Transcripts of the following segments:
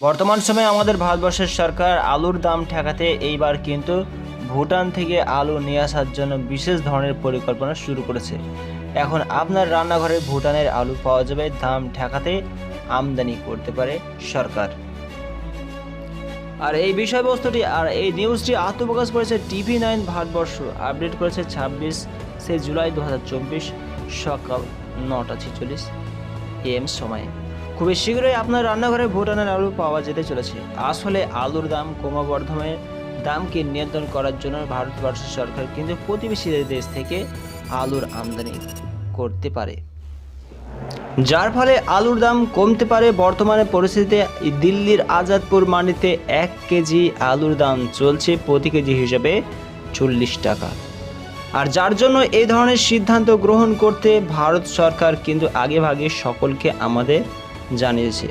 বর্তমান সময়ে আমাদের ভারতবর্ষের সরকার আলুর দাম ঠেকাতে এইবার কিন্তু ভুটান থেকে আলু নিয়ে আসার জন্য বিশেষ ধরনের পরিকল্পনা শুরু করেছে। এখন আপনার রান্নাঘরে ভুটানের আলু পাওয়া যাবে, দাম ঠেকাতে আমদানি করতে পারে সরকার। আর এই বিষয়বস্তুটি, আর এই নিউজটি আত্মপ্রকাশ করেছে টিভি নাইন ভারতবর্ষ। আপডেট করেছে ছাব্বিশ সে জুলাই দু হাজার চব্বিশ সকাল নটা ছেচল্লিশ এম সময়ে। খুবই শীঘ্রই আপনার রান্নাঘরে ভুটানের আলু পাওয়া যেতে চলেছে। আসলে আলুর দাম ক্রমবর্ধমানের দামকে নিয়ন্ত্রণ করার জন্য ভারতবর্ষ সরকার কিন্তু প্রতিবেশী দেশ থেকে আলুর আমদানি করতে পারে। যার ফলে আলুর দাম কমতে পারে, বর্তমানে পরিস্থিতিতে দিল্লির আজাদপুর মান্ডিতে এক কেজি আলুর দাম চলছে প্রতি কেজি হিসাবে চল্লিশ টাকা। আর যার জন্য এই ধরনের সিদ্ধান্ত গ্রহণ করতে ভারত সরকার কিন্তু আগেভাগে সকলকে আমাদের জানিয়েছে।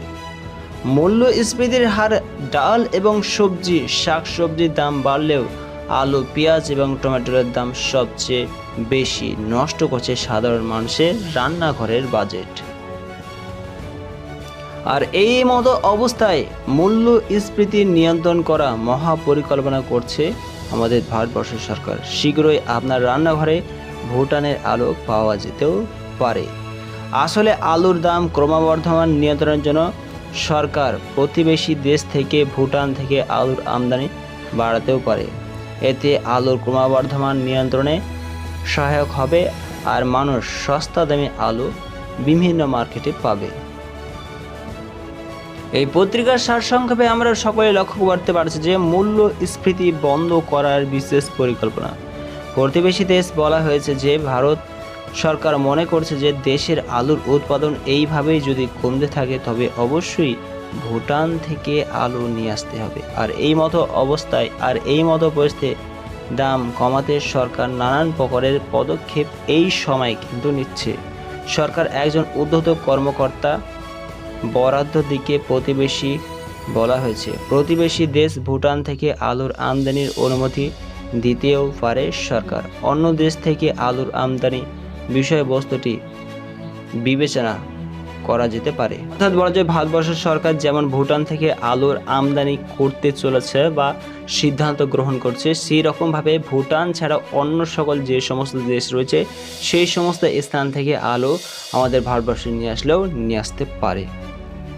মূল্যস্ফীতির হার ডাল এবং সবজি শাক সবজির দাম বাড়লেও আলু, পেঁয়াজ এবং টমেটোর দাম সবচেয়ে বেশি নষ্ট করছে সাধারণ মানুষের রান্নাঘরের বাজেট। আর এই মতো অবস্থায় মূল্যস্ফীতি নিয়ন্ত্রণ করা মহা পরিকল্পনা করছে আমাদের ভারতবর্ষ সরকার। শীঘ্রই আপনার রান্নাঘরে ভুটানের আলো পাওয়া যেতেও পারে। আসলে আলুর দাম ক্রমবর্ধমান নিয়ন্ত্রণের জন্য সরকার প্রতিবেশী দেশ থেকে ভুটান থেকে আলুর আমদানি বাড়াতেও পারে। এতে আলুর ক্রমবর্ধমান নিয়ন্ত্রণে সহায়ক হবে আর মানুষ সস্তা দামে আলু বিভিন্ন মার্কেটে পাবে। এই পত্রিকার সারসংক্ষেপে আমরা সকলে লক্ষ্য করতে পারছি যে মূল্য স্ফীতি বন্ধ করার বিশেষ পরিকল্পনা। প্রতিবেশী দেশ বলা হয়েছে যে ভারত সরকার মনে করছে যে দেশের আলুর উৎপাদন এইভাবেই যদি কমতে থাকে, তবে অবশ্যই ভুটান থেকে আলু নিয়ে আসতে হবে। আর এই মতো অবস্থায়, আর এই মতো পরিস্থিতি দাম কমাতে সরকার নানান প্রকারের পদক্ষেপ এই সময় কিন্তু নিচ্ছে। সরকার একজন উদ্ধত কর্মকর্তা, বরাদ্দ দিকে প্রতিবেশী বলা হয়েছে। প্রতিবেশী দেশ ভুটান থেকে আলুর আমদানির অনুমতি দিতেও পারে সরকার। অন্য দেশ থেকে আলুর আমদানি বিষয়বস্তুটি বিবেচনা করা যেতে পারে। অর্থাৎ বলা যায় ভারতবর্ষের সরকার যেমন ভুটান থেকে আলুর আমদানি করতে চলেছে বা সিদ্ধান্ত গ্রহণ করছে সেই রকমভাবে ভুটান ছাড়া অন্য সকল যে সমস্ত দেশ রয়েছে, সেই সমস্ত স্থান থেকে আলু আমাদের ভারতবর্ষে নিয়ে আসলেও নিয়ে আসতে পারে।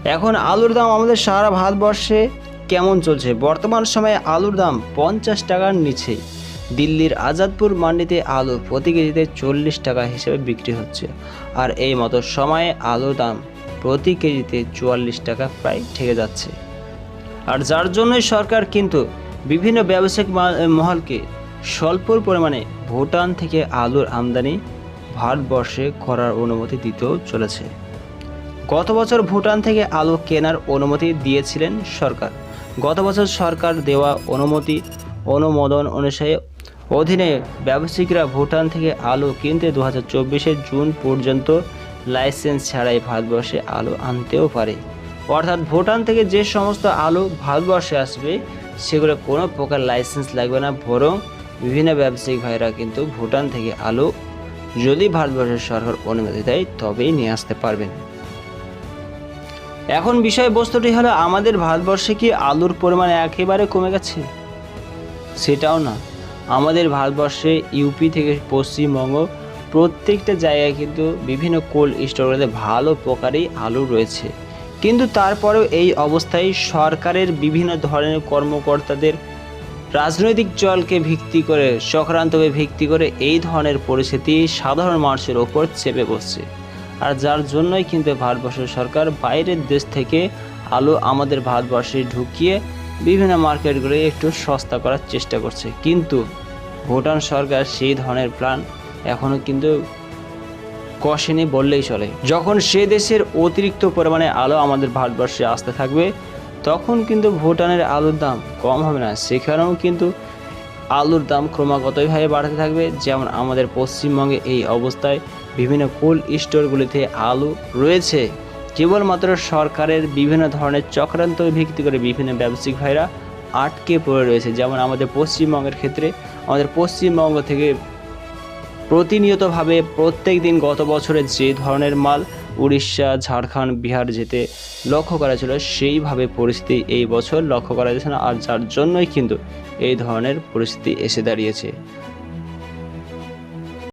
এখন আলুর দাম আমাদের সারা ভারতবর্ষে কেমন চলছে? বর্তমান সময়ে আলুর দাম পঞ্চাশ টাকার নিচে। দিল্লির আজাদপুর মান্ডিতে আলু প্রতি কেজিতে চল্লিশ টাকা হিসেবে বিক্রি হচ্ছে। আর এই মতো সময়ে আলুর দাম প্রতি কেজিতে চুয়াল্লিশ টাকা প্রায় ঠেকে যাচ্ছে। আর যার জন্যই সরকার কিন্তু বিভিন্ন ব্যবসায়িক মহলকে স্বল্প পরিমাণে ভুটান থেকে আলুর আমদানি ভারতবর্ষে করার অনুমতি দিতেও চলেছে। গত বছর ভুটান থেকে আলু কেনার অনুমতি দিয়েছিলেন সরকার। গত বছর সরকার দেওয়া অনুমতি, অনুমোদন অনুসারে অধীনে ব্যবসায়িকরা ভুটান থেকে আলু কিনতে দু হাজার জুন পর্যন্ত লাইসেন্স ছাড়াই ভারতবর্ষে আলু আনতেও পারে। অর্থাৎ ভুটান থেকে যে সমস্ত আলু ভারতবর্ষে আসবে, সেগুলো কোনো প্রকার লাইসেন্স লাগবে না, বরং বিভিন্ন ব্যবসায়িক ভাইরা কিন্তু ভুটান থেকে আলু যদি ভারতবর্ষের সরকার অনুমতি দেয়, তবেই নিয়ে আসতে পারবেন। এখন বিষয়বস্তুটি হলো, আমাদের ভারতবর্ষে কি আলুর পরিমাণ একেবারে কমে গেছে? সেটাও না। আমাদের ভারতবর্ষে ইউপি থেকে পশ্চিমবঙ্গ প্রত্যেকটা জায়গায় কিন্তু বিভিন্ন কোল্ড স্টোরগুলোতে ভালো প্রকারেই আলু রয়েছে। কিন্তু তারপরেও এই অবস্থায় সরকারের বিভিন্ন ধরনের কর্মকর্তাদের রাজনৈতিক জলকে ভিত্তি করে, চক্রান্তকে ভিত্তি করে এই ধরনের পরিস্থিতি সাধারণ মানুষের ওপর চেপে বসছে। আর যার জন্যই কিন্তু ভারতবর্ষের সরকার বাইরের দেশ থেকে আলু আমাদের ভারতবর্ষে ঢুকিয়ে বিভিন্ন মার্কেটগুলো একটু সস্তা করার চেষ্টা করছে। কিন্তু ভুটান সরকার সেই ধরনের প্ল্যান এখনও কিন্তু কষেনি বললেই চলে। যখন সে দেশের অতিরিক্ত পরিমাণে আলো আমাদের ভারতবর্ষে আসতে থাকবে, তখন কিন্তু ভুটানের আলুর দাম কম হবে না। সেখানেও কিন্তু আলুর দাম ক্রমাগতভাবে বাড়তে থাকবে। যেমন আমাদের পশ্চিমবঙ্গে এই অবস্থায় বিভিন্ন কোল্ড স্টোরগুলিতে আলু রয়েছে। কেবলমাত্র সরকারের বিভিন্ন ধরনের চক্রান্ত ভিত্তি করে বিভিন্ন ব্যবসায়িক ভাইরা আটকে পড়ে রয়েছে। যেমন আমাদের পশ্চিমবঙ্গের ক্ষেত্রে, আমাদের পশ্চিমবঙ্গ থেকে প্রতিনিয়তভাবে প্রত্যেক দিন গত বছরে যে ধরনের মাল উড়িষ্যা, ঝাড়খণ্ড, বিহার যেতে লক্ষ্য করা ছিল, সেইভাবে পরিস্থিতি এই বছর লক্ষ্য করা যাচ্ছে না। আর যার জন্যই কিন্তু এই ধরনের পরিস্থিতি এসে দাঁড়িয়েছে।